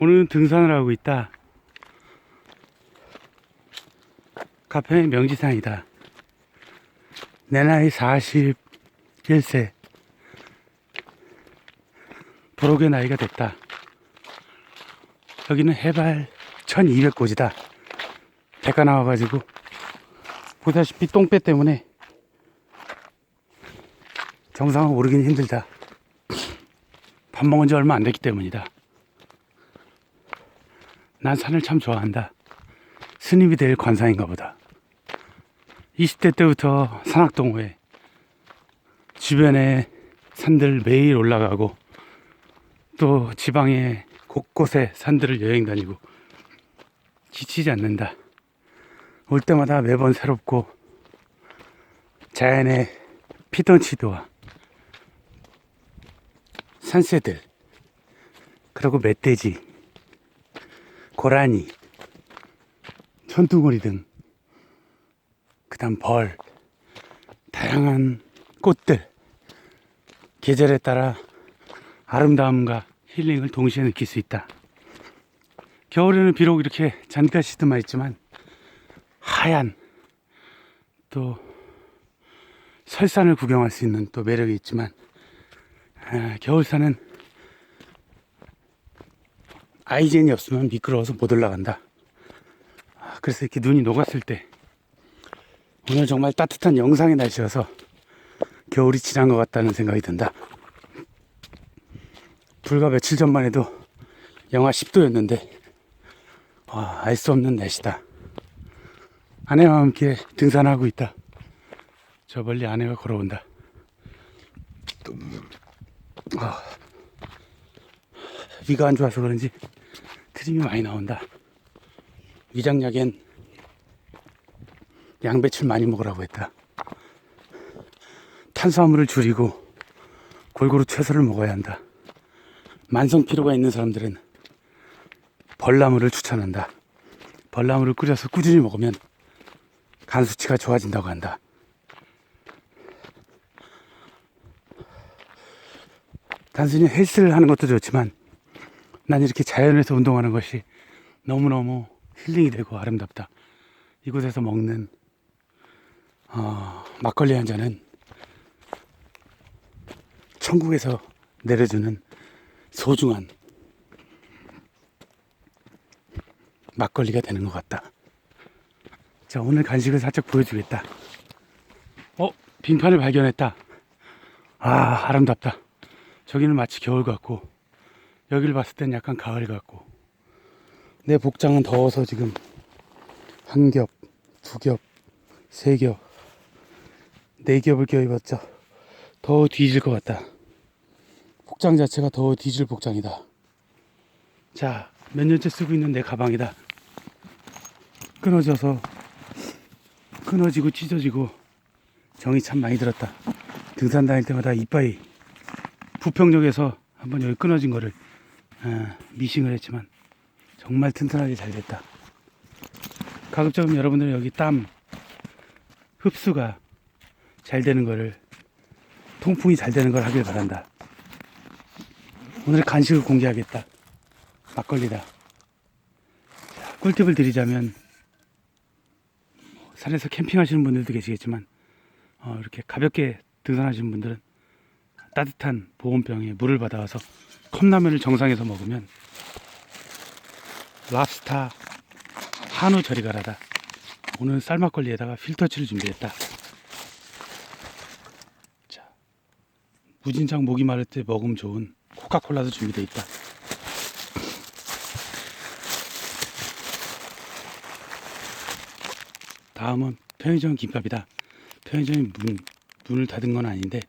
오늘은 등산을 하고 있다. 카페 명지산이다. 내 나이 41세. 도로의 나이가 됐다. 여기는 해발 1200고지다. 배가 나와가지고, 보다시피 똥배 때문에 정상을 오르긴 힘들다. 밥 먹은 지 얼마 안 됐기 때문이다. 난 산을 참 좋아한다. 스님이 될 관상인가 보다. 20대 때부터 산악동호회 주변에 산들 매일 올라가고 또 지방의 곳곳에 산들을 여행 다니고 지치지 않는다. 올 때마다 매번 새롭고 자연의 피톤치드와 산새들 그리고 멧돼지 고라니 천둥오리 등 그 다음 벌 다양한 꽃들 계절에 따라 아름다움과 힐링을 동시에 느낄 수 있다. 겨울에는 비록 이렇게 잔디가 시드마 있지만 하얀 또 설산을 구경할 수 있는 또 매력이 있지만 아, 겨울산은 아이젠이 없으면 미끄러워서 못 올라간다. 아, 그래서 이렇게 눈이 녹았을 때 오늘 정말 따뜻한 영상의 날씨여서 겨울이 지난 것 같다는 생각이 든다. 불과 며칠 전만 해도 영하 10도였는데 알수 없는 날씨다. 아내와 함께 등산하고 있다. 저 멀리 아내가 걸어온다. 아, 위가 안 좋아서 그런지 트림이 많이 나온다. 위장약엔 양배추를 많이 먹으라고 했다. 탄수화물을 줄이고 골고루 채소를 먹어야 한다. 만성 피로가 있는 사람들은 벌나물을 추천한다. 벌나물을 끓여서 꾸준히 먹으면 간 수치가 좋아진다고 한다. 단순히 헬스를 하는 것도 좋지만 난 이렇게 자연에서 운동하는 것이 너무너무 힐링이 되고 아름답다. 이곳에서 먹는 어, 막걸리 한 잔은 천국에서 내려주는 소중한 막걸리가 되는 것 같다. 자, 오늘 간식을 살짝 보여주겠다. 어, 빙판을 발견했다. 아, 아름답다. 저기는 마치 겨울 같고, 여기를 봤을 땐 약간 가을 같고, 내 복장은 더워서 지금 한 겹, 두 겹, 세 겹, 네 겹을 껴입었죠. 더 뒤질 것 같다. 복장 자체가 더 뒤질 복장이다. 자, 몇 년째 쓰고 있는 내 가방이다. 끊어져서 끊어지고 찢어지고 정이 참 많이 들었다. 등산 다닐 때마다 이빠이 부평역에서 한번 여기 끊어진 거를 아, 미싱을 했지만 정말 튼튼하게 잘 됐다. 가급적이면 여러분들 여기 땀 흡수가 잘 되는 거를 통풍이 잘 되는 걸 하길 바란다. 오늘 간식을 공개하겠다. 막걸리다. 자, 꿀팁을 드리자면 산에서 캠핑하시는 분들도 계시겠지만 어, 이렇게 가볍게 등산하시는 분들은 따뜻한 보온병에 물을 받아와서 컵라면을 정상에서 먹으면 랍스타 한우 저리 가라다. 오늘 쌀막걸리에다가 필터치를 준비했다. 자, 무진장 목이 마를 때 먹으면 좋은 코카콜라도 준비되어 있다. 다음은 편의점 김밥이다. 편의점이 문, 문을 닫은 건 아닌데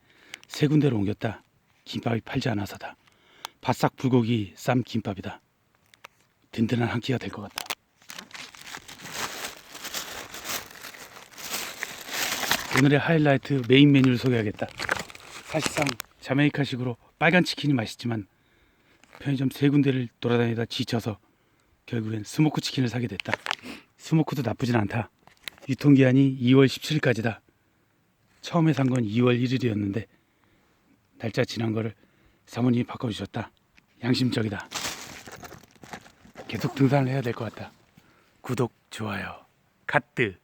세 군데로 옮겼다. 김밥이 팔지 않아서다. 바싹 불고기 쌈 김밥이다. 든든한 한 끼가 될 것 같다. 오늘의 하이라이트 메인 메뉴를 소개하겠다. 사실상 자메이카식으로 빨간 치킨이 맛있지만 편의점 세 군데를 돌아다니다 지쳐서 결국엔 스모크 치킨을 사게 됐다. 스모크도 나쁘진 않다. 유통기한이 2월 17일까지다. 처음에 산 건 2월 1일이었는데 날짜 지난 거를 사모님이 바꿔주셨다. 양심적이다. 계속 등산을 해야 될 것 같다. 구독, 좋아요, 카트.